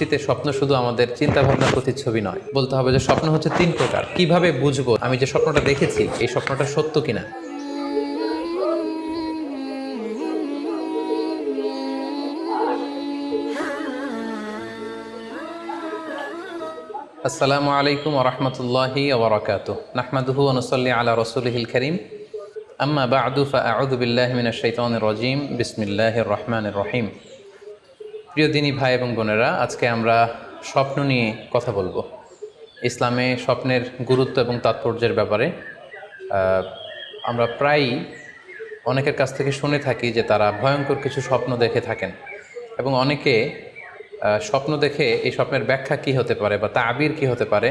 দৃষ্টিতে স্বপ্ন শুধু আমাদের চিন্তা ভাবনার প্রতিচ্ছবি নয়। বলতে হবে যে স্বপ্ন হচ্ছে তিন প্রকার। কীভাবে বুঝব আমি যে স্বপ্নটা দেখেছি, এই স্বপ্নটা সত্য কিনা? আসসালামু আলাইকুম ওরহমতুল্লাহি ওবরাকাত নাহমাদুহু অনুসল্লি আলা রসুলহিল করিম। আম্মা বাদু, ফাআউযু বিল্লাহি মিনাশ শাইতানির রাজিম। বিসমিল্লাহির রহমানির রহিম। প্রিয় দিনী ভাই এবং বোনেরা, আজকে আমরা স্বপ্ন নিয়ে কথা বলব। ইসলামে স্বপ্নের গুরুত্ব এবং তাৎপর্যের ব্যাপারে। আমরা প্রায়ই অনেকের কাছ থেকে শুনে থাকি যে তারা ভয়ঙ্কর কিছু স্বপ্ন দেখে থাকেন এবং অনেকে স্বপ্ন দেখে এই স্বপ্নের ব্যাখ্যা কি হতে পারে বা তাবির কি হতে পারে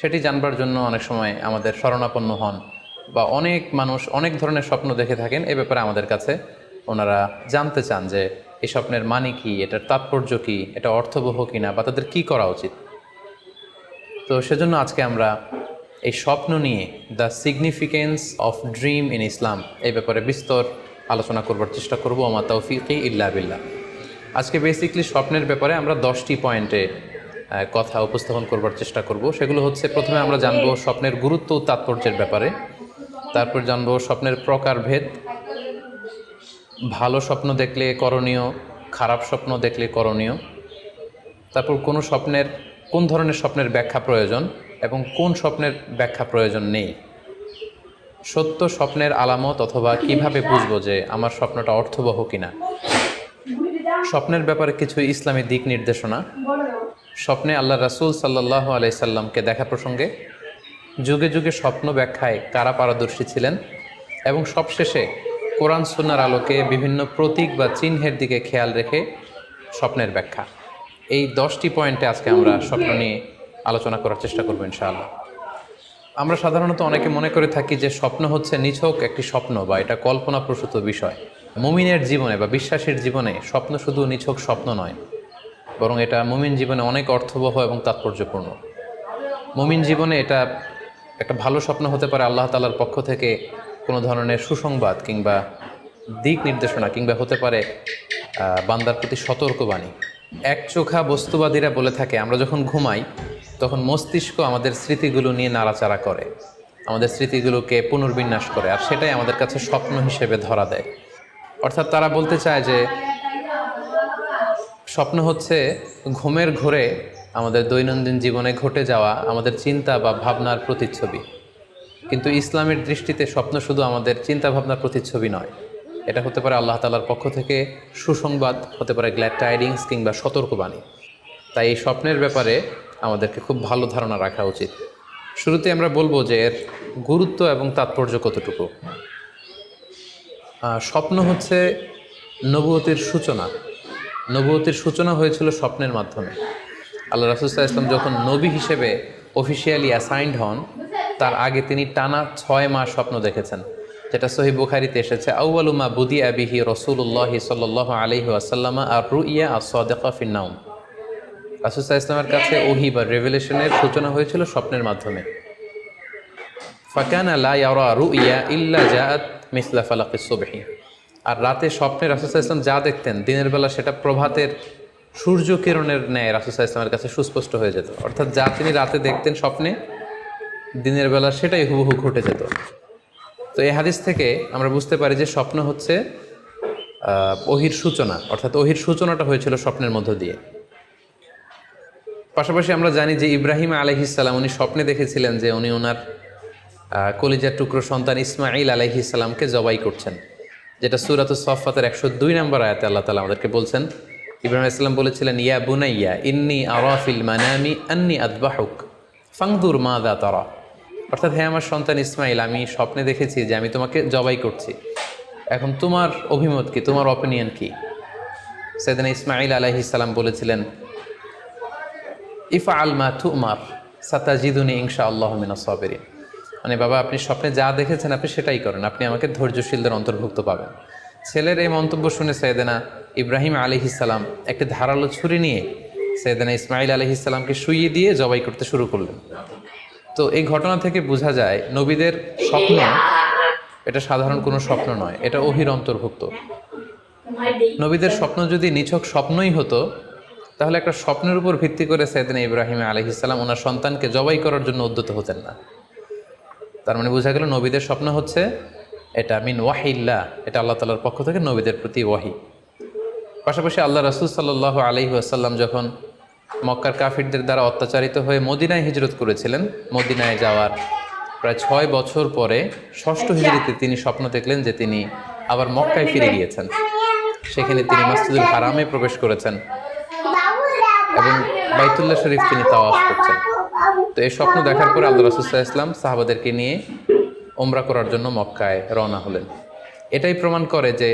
সেটি জানবার জন্য অনেক সময় আমাদের শরণাপন্ন হন বা অনেক মানুষ অনেক ধরনের স্বপ্ন দেখে থাকেন। এ ব্যাপারে আমাদের কাছে ওনারা জানতে চান যে এই স্বপ্নের মানে কি? এটার তাৎপর্য কি? এটা অর্থবহ কিনা? বা তাদের কি করা উচিত? তো সেজন্য আজকে আমরা এই স্বপ্ন নিয়ে the significance of dream in Islam এই ব্যাপারে বিস্তর আলোচনা করবার চেষ্টা করব। আমার তৌফিকি ইল্লা বিল্লাহ। আজকে বেসিকলি স্বপ্নের ব্যাপারে আমরা দশটি পয়েন্টে কথা উপস্থাপন করবার চেষ্টা করব। সেগুলো হচ্ছে প্রথমে আমরা জানব স্বপ্নের গুরুত্ব ও তাৎপর্যের ব্যাপারে। তারপর জানব স্বপ্নের প্রকারভেদ। ভালো স্বপ্ন দেখলে করণীয়, খারাপ স্বপ্ন দেখলে করণীয়। তারপর কোনো স্বপ্নের, কোন ধরনের স্বপ্নের ব্যাখ্যা প্রয়োজন এবং কোন স্বপ্নের ব্যাখ্যা প্রয়োজন নেই। সত্য স্বপ্নের আলামত অথবা কীভাবে বুঝব যে আমার স্বপ্নটা অর্থবহ কিনা? স্বপ্নের ব্যাপারে কিছু ইসলামী দিক নির্দেশনা। স্বপ্নে আল্লাহ রাসূল সাল্লাহ আলাইসাল্লামকে দেখা প্রসঙ্গে, যুগে যুগে স্বপ্ন ব্যাখ্যায় কারা পারদর্শী ছিলেন এবং সবশেষে কোরআন সুন্নার আলোকে বিভিন্ন প্রতীক বা চিহ্নের দিকে খেয়াল রেখে স্বপ্নের ব্যাখ্যা। এই দশটি পয়েন্টে আজকে আমরা স্বপ্ন নিয়ে আলোচনা করার চেষ্টা করব ইনশাআল্লাহ। আমরা সাধারণত অনেকে মনে করে থাকি যে স্বপ্ন হচ্ছে নিছক একটি স্বপ্ন বা এটা কল্পনাপ্রসূত বিষয়। মুমিনের জীবনে বা বিশ্বাসীর জীবনে স্বপ্ন শুধু নিছক স্বপ্ন নয়, বরং এটা মুমিন জীবনে অনেক অর্থবহ এবং তাৎপর্যপূর্ণ। মুমিন জীবনে এটা একটা ভালো স্বপ্ন হতে পারে আল্লাহ তালার পক্ষ থেকে কোনো ধরনের সুসংবাদ কিংবা দিক নির্দেশনা কিংবা হতে পারে বান্দার প্রতি সতর্কবাণী। এক চোখা বস্তুবাদীরা বলে থাকে, আমরা যখন ঘুমাই, তখন মস্তিষ্ক আমাদের স্মৃতিগুলো নিয়ে নাড়াচাড়া করে। আমাদের স্মৃতিগুলোকে পুনর্বিন্যাস করে, আর সেটাই আমাদের কাছে স্বপ্ন হিসেবে ধরা দেয়। অর্থাৎ তারা বলতে চায় যে, স্বপ্ন হচ্ছে ঘুমের ঘোরে আমাদের দৈনন্দিন জীবনে ঘটে যাওয়া আমাদের চিন্তা বা ভাবনার প্রতিচ্ছবি। কিন্তু ইসলামের দৃষ্টিতে স্বপ্ন শুধু আমাদের চিন্তা ভাবনার প্রতিচ্ছবি নয়। এটা হতে পারে আল্লাহ তালার পক্ষ থেকে সুসংবাদ, হতে পারে গ্ল্যাড টাইডিংস কিংবা সতর্কবাণী। তাই এই স্বপ্নের ব্যাপারে আমাদেরকে খুব ভালো ধারণা রাখা উচিত। শুরুতে আমরা বলব যে এর গুরুত্ব এবং তাৎপর্য কতটুকু? স্বপ্ন হচ্ছে নবুয়তির সূচনা। নবুয়তির সূচনা হয়েছিল স্বপ্নের মাধ্যমে। আল্লাহ রাসুল্লাহ ইসলাম যখন নবী হিসেবে অফিসিয়ালি অ্যাসাইন্ড হন তার আগে তিনি টানা ছয় মাস স্বপ্ন দেখেছেন। যেটা সহি বুখারিতে এসেছে আউআলুমা বুদি আবিহি রসুল্লাহ সাল আলহি আসাল্লামা আর রুইয়া আর সদেকা ফিন্নাউম ইসলামের কাছে ওহি বা রেভেলেশনের সূচনা হয়েছিল স্বপ্নের মাধ্যমে। ফাকানা লা ইয়ারা রুইয়া ইল্লা জাআত মিসলা ফালাকিস সুবহি। আর রাতে স্বপ্নে রাসুসাহ ইসলাম যা দেখতেন, দিনের বেলা সেটা প্রভাতের সূর্য কিরণের ন্যায় রাসুসাহ ইসলামের কাছে সুস্পষ্ট হয়ে যেত। অর্থাৎ যা তিনি রাতে দেখতেন স্বপ্নে দিনের বেলা সেটাই হুবহু ঘটে যেত। তো এই হাদিস থেকে আমরা বুঝতে পারি যে স্বপ্ন হচ্ছে ওহির সূচনা, অর্থাৎ ওহির সূচনাটা হয়েছিল স্বপ্নের মধ্য দিয়ে। পাশাপাশি আমরা জানি যে ইব্রাহিম আলহিসাল্লাম উনি স্বপ্নে দেখেছিলেন যে উনি ওনার কলিজার টুকরো সন্তান ইসমাইল আলহিসাল্লামকে জবাই করছেন, যেটা সুরাত সফাতের একশো দুই নম্বর আয়াতে আল্লাহ তালা আমাদেরকে বলছেন। ইব্রাহিম ইসলাম বলেছিলেন, ইয়া বুনাইয়া, ইন্নি আরাফিল মানামি আন্নি আদবাহুক, ফাংদুর মা দা তারা। অর্থাৎ হ্যাঁ আমার সন্তান ইসমাইল, আমি স্বপ্নে দেখেছি যে আমি তোমাকে জবাই করছি। এখন তোমার অভিমত কি? তোমার অপিনিয়ন কি? সেদিন ইসমাইল আলাইহিসাল্লাম বলেছিলেন ইফা আল মা তুমার, সাতাজিদুনি ইনশা আল্লাহ মিনা সবেরিন। মানে বাবা, আপনি স্বপ্নে যা দেখেছেন আপনি সেটাই করেন। আপনি আমাকে ধৈর্যশীলদের অন্তর্ভুক্ত পাবেন। ছেলের এই মন্তব্য শুনে সৈয়দেনা ইব্রাহিম আলিহিসাল্লাম একটি ধারালো ছুরি নিয়ে সৈয়দেনা ইসমাইল আলিহিসাল্লামকে শুইয়ে দিয়ে জবাই করতে শুরু করলেন। তো এই ঘটনা থেকে বোঝা যায় নবীদের স্বপ্ন এটা সাধারণ কোনো স্বপ্ন নয়, এটা অহির অন্তর্ভুক্ত। নবীদের স্বপ্ন যদি নিছক স্বপ্নই হতো, তাহলে একটা স্বপ্নের উপর ভিত্তি করে সৈয়দিন ইব্রাহিম আলহিসাল্লাম ওনার সন্তানকে জবাই করার জন্য উদ্যত হতেন না। তার মানে বোঝা গেল নবীদের স্বপ্ন হচ্ছে এটা মিন ওয়াহিল্লা এটা আল্লাহ তালার পক্ষ থেকে নবীদের প্রতি ওয়াহি। পাশাপাশি আল্লাহ রসুল সাল্লাহ আলহি আসাল্লাম যখন মক্কার কাফিরদের দ্বারা অত্যাচারিত হয়ে মদিনায় হিজরত করেছিলেন। মদিনায় যাওয়ার প্রায় ছয় বছর পরে ষষ্ঠ হিজরিতে তিনি স্বপ্ন দেখলেন যে তিনি আবার মক্কায় ফিরে গিয়েছেন। সেখানে তিনি মসজিদুল হারামে প্রবেশ করেছেন এবং বাইতুল্লাহ শরীফ তিনি তাওয়াফ করছেন। তো এই স্বপ্ন দেখার পরে আল্লাহ রসুল্লাহ ইসলাম সাহাবাদেরকে নিয়ে ওমরা করার জন্য মক্কায় রওনা হলেন। এটাই প্রমাণ করে যে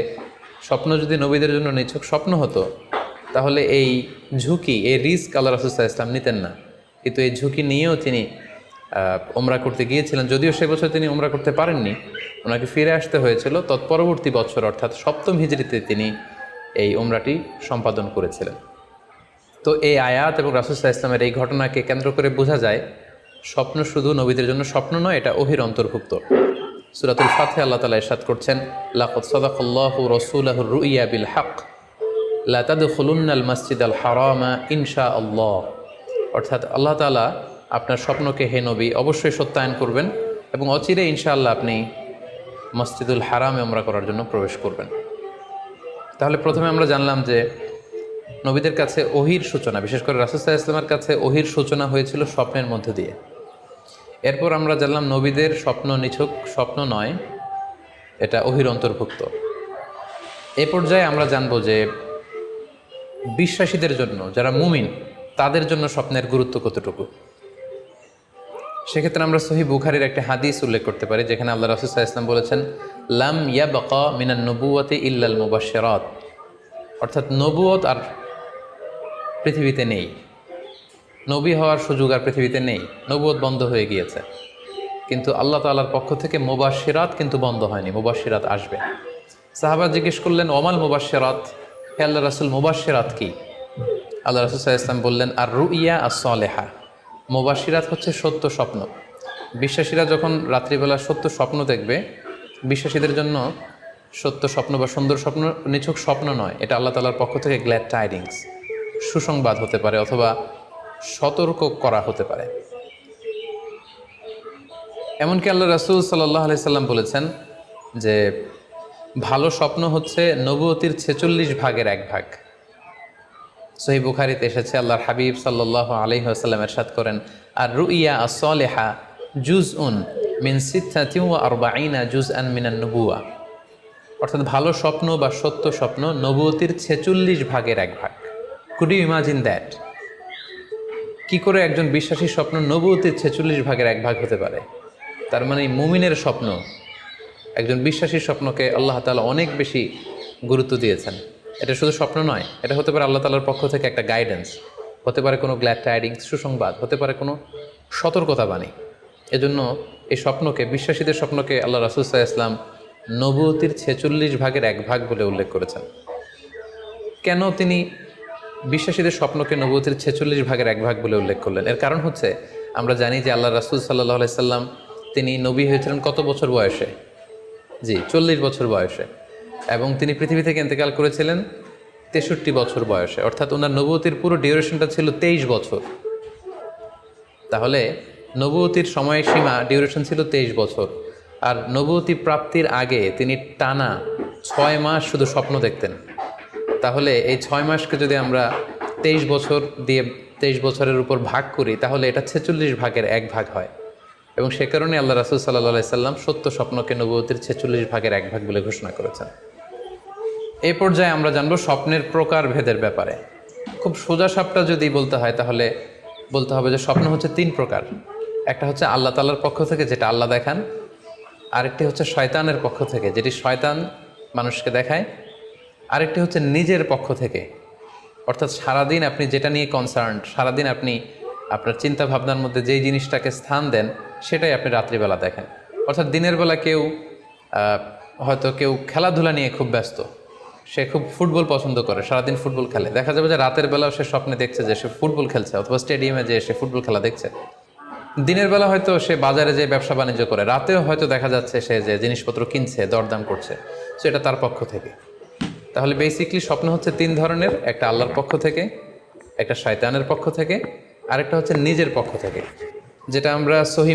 স্বপ্ন যদি নবীদের জন্য নিছক স্বপ্ন হতো তাহলে এই ঝুঁকি, এই রিস্ক আল্লাহ রসুল্লাহ ইসলাম নিতেন না। কিন্তু এই ঝুঁকি নিয়েও তিনি ওমরা করতে গিয়েছিলেন। যদিও সে বছর তিনি ওমরা করতে পারেননি, ওনাকে ফিরে আসতে হয়েছিল। তৎপরবর্তী বছর, অর্থাৎ সপ্তম হিজড়িতে তিনি এই ওমরাটি সম্পাদন করেছিলেন। তো এই আয়াত এবং রাসুসাহ ইসলামের এই ঘটনাকে কেন্দ্র করে বোঝা যায়, স্বপ্ন শুধু নবীদের জন্য স্বপ্ন নয়, এটা অহির অন্তর্ভুক্ত। সুরাতুল ফাতে আল্লাহ তালা ইরশাদ করছেন লাকত সাদাকাল্লাহু রসুলাহুর রুইয়া বিল হক। লাতাদ মসজিদ আল হারামা ইনশা আল্লাহ। অর্থাৎ আল্লাহ তালা আপনার স্বপ্নকে হে নবী অবশ্যই সত্যায়ন করবেন এবং অচিরে ইনশাআল্লাহ আপনি মসজিদুল হারামে আমরা করার জন্য প্রবেশ করবেন। তাহলে প্রথমে আমরা জানলাম যে নবীদের কাছে ওহির সূচনা, বিশেষ করে রাসুসাহ ইসলামের কাছে ওহির সূচনা হয়েছিল স্বপ্নের মধ্য দিয়ে। এরপর আমরা জানলাম নবীদের স্বপ্ন নিছক স্বপ্ন নয়, এটা ওহির অন্তর্ভুক্ত। এ পর্যায়ে আমরা জানব যে বিশ্বাসীদের জন্য, যারা মুমিন, তাদের জন্য স্বপ্নের গুরুত্ব কতটুকু? সেক্ষেত্রে আমরা সহি বুখারির একটা হাদিস উল্লেখ করতে পারি, যেখানে আল্লাহ রাসুসাহ ইসলাম বলেছেন, লাম ইয়া বকা মিনান নবুয়াতে ইল্লাল মুবাশশারাত। অর্থাৎ নবুয়ত আর পৃথিবীতে নেই। নবী হওয়ার সুযোগ আর পৃথিবীতে নেই। নবুয়ত বন্ধ হয়ে গিয়েছে। কিন্তু আল্লাহ তাআলার পক্ষ থেকে মুবাশশিরাত কিন্তু বন্ধ হয়নি, মুবাশশিরাত আসবে। সাহাবা জিজ্ঞেস করলেন, ওমাল মুবাশশিরাত? হে আল্লাহ রাসুল, মুবাশশিরাত কি? আল্লাহ রাসুল ওয়াসাল্লাম বললেন আর রুইয়া আর সলেহা মুবাশশিরাত হচ্ছে সত্য স্বপ্ন। বিশ্বাসীরা যখন রাত্রিবেলা সত্য স্বপ্ন দেখবে, বিশ্বাসীদের জন্য সত্য স্বপ্ন বা সুন্দর স্বপ্ন নিছক স্বপ্ন নয়, এটা আল্লাহ তালার পক্ষ থেকে গ্ল্যাড টাইডিংস সুসংবাদ হতে পারে অথবা সতর্ক করা হতে পারে। এমনকি আল্লাহ রাসুল সাল্লাহ আলি সাল্লাম বলেছেন যে ভালো স্বপ্ন হচ্ছে নবতির ছেচল্লিশ ভাগের এক ভাগ। সহি বুখারিতে এসেছে, আল্লাহর হাবিব সাল্লাহ আলহি আসাল্লাম এরশাদ করেন আর রুইয়া আসলেহা জুজ উন মিন সিদ্ধাতিউ আরবাইনা জুজ আন মিনান নবুয়া অর্থাৎ ভালো স্বপ্ন বা সত্য স্বপ্ন নবতির ছেচল্লিশ ভাগের এক ভাগ। কুড ইউ ইমাজিন দ্যাট কি করে একজন বিশ্বাসী স্বপ্ন নবতির ছেচল্লিশ ভাগের এক ভাগ হতে পারে? তার মানে মুমিনের স্বপ্ন একজন বিশ্বাসীর স্বপ্নকে আল্লাহ তালা অনেক বেশি গুরুত্ব দিয়েছেন। এটা শুধু স্বপ্ন নয়, এটা হতে পারে আল্লাহ তালার পক্ষ থেকে একটা গাইডেন্স হতে পারে কোনো গ্ল্যাড টাইডিংস সুসংবাদ, হতে পারে কোনো সতর্কতা বাণী এজন্য এই স্বপ্নকে, বিশ্বাসীদের স্বপ্নকে আল্লাহ রাসুলসাহ ইসলাম নবতির ছেচল্লিশ ভাগের এক ভাগ বলে উল্লেখ করেছেন। কেন তিনি বিশ্বাসীদের স্বপ্নকে নবতির ছেচল্লিশ ভাগের এক ভাগ বলে উল্লেখ করলেন? এর কারণ হচ্ছে, আমরা জানি যে আল্লাহ রাসুল সাল্লাহ আলাইসাল্লাম তিনি নবী হয়েছিলেন কত বছর বয়সে? জি, চল্লিশ বছর বয়সে। এবং তিনি পৃথিবী থেকে ইন্তেকাল করেছিলেন তেষট্টি বছর বয়সে। অর্থাৎ ওনার নবতির পুরো ডিউরেশনটা ছিল তেইশ বছর। তাহলে নবতির সময়সীমা ডিউরেশন ছিল তেইশ বছর। আর নবতী প্রাপ্তির আগে তিনি টানা ছয় মাস শুধু স্বপ্ন দেখতেন। তাহলে এই ছয় মাসকে যদি আমরা তেইশ বছর দিয়ে তেইশ বছরের উপর ভাগ করি, তাহলে এটা ছেচল্লিশ ভাগের এক ভাগ হয়। এবং সে কারণে আল্লাহ রাসুল সাল্লাহ সাল্লাম সত্য স্বপ্নকে নবতির ছেচল্লিশ ভাগের এক ভাগ বলে ঘোষণা করেছেন। এই পর্যায়ে আমরা জানব স্বপ্নের প্রকার ভেদের ব্যাপারে। খুব সোজা সাপটা যদি বলতে হয় তাহলে বলতে হবে যে স্বপ্ন হচ্ছে তিন প্রকার। একটা হচ্ছে আল্লাহ তাল্লার পক্ষ থেকে যেটা আল্লাহ দেখান, আরেকটি হচ্ছে শয়তানের পক্ষ থেকে যেটি শয়তান মানুষকে দেখায়, আরেকটি হচ্ছে নিজের পক্ষ থেকে। অর্থাৎ সারাদিন আপনি যেটা নিয়ে কনসার্ন সারাদিন আপনি আপনার চিন্তা ভাবনার মধ্যে যেই জিনিসটাকে স্থান দেন সেটাই আপনি রাত্রিবেলা দেখেন। অর্থাৎ দিনের বেলা কেউ হয়তো কেউ খেলাধুলা নিয়ে খুব ব্যস্ত। সে খুব ফুটবল পছন্দ করে, সারাদিন ফুটবল খেলে। দেখা যাবে যে রাতের বেলাও সে স্বপ্নে দেখছে যে সে ফুটবল খেলছে, অথবা স্টেডিয়ামে যে সে ফুটবল খেলা দেখছে। দিনের বেলা হয়তো সে বাজারে যে ব্যবসা বাণিজ্য করে, রাতেও হয়তো দেখা যাচ্ছে সে যে জিনিসপত্র কিনছে, দরদাম করছে সো এটা তার পক্ষ থেকে। তাহলে বেসিকলি স্বপ্ন হচ্ছে তিন ধরনের, একটা আল্লাহর পক্ষ থেকে, একটা শয়তানের পক্ষ থেকে, আরেকটা হচ্ছে নিজের পক্ষ থেকে। যেটা আমরা সহি